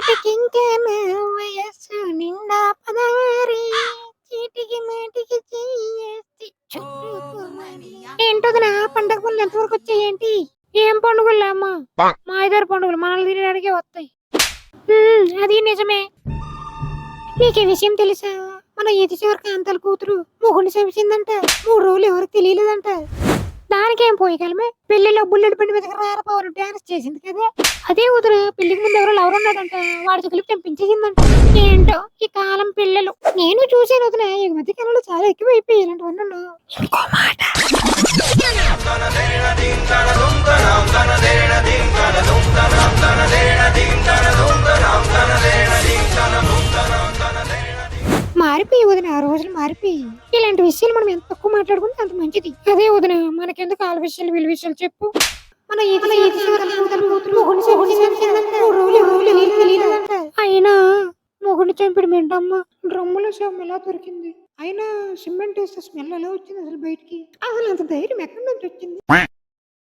ఇప్పటికి ఇంకా నా వయస్సు నిండా పదారి. చీటికి మాటికి చెయ్యేసి చుట్టుకోమని. ఏంటో నా పండగ పనులు ఎంతవరకు వచ్చాయేంటి ఏం పండుగలు అమ్మా? మా ఇద్దరు పండుగలు మనల్ని తినడానికే వస్తాయి. అది నిజమే. నీకు ఈ విషయం తెలుసా? మన ఎది చివరి కాంతల కూతురు మొగుడిని చంపించిందంట మూడు రోజులు ఎవరికి తెలియలేదంట. దానికేం పోయగలమే? పెళ్ళిలో బుల్లెట్ బండి మీద రారపవర్ డాన్స్ చేసింది కదా? అదే కూతురు పెళ్ళికి ముందు ఎవరో లవర్ ఉన్నాడంట వాడితో కలిపి చంపించేసిందంట. ఏంటో ఈ కాలం పిల్లలు. నేను చూసాను వదిన ఈ మధ్య కాలంలో చాలా ఎక్కువ ఇలాంటివన్నీ ఇంకో మాట. మారిపోయి వదిన ఆ రోజులు మారిపోయి ఇలాంటి విషయాలు మనం ఎంత తక్కువ మాట్లాడుకుంటే అంత మంచిది అదే వదిన మనకెందుకు ఆల విషయాలు వీళ్ళ విషయాలు చెప్పు మన ఈ మొగుడిని అయినా మొగుడిని చంపిడు ఏంటమ్మా డ్రమ్ములో శవం ఎలా దొరికింది అయినా సిమెంట్ వేస్తే స్మెల్ ఎలా వచ్చింది అసలు బయటికి అసలు అంత ధైర్యం ఎక్కడి నుంచి వచ్చింది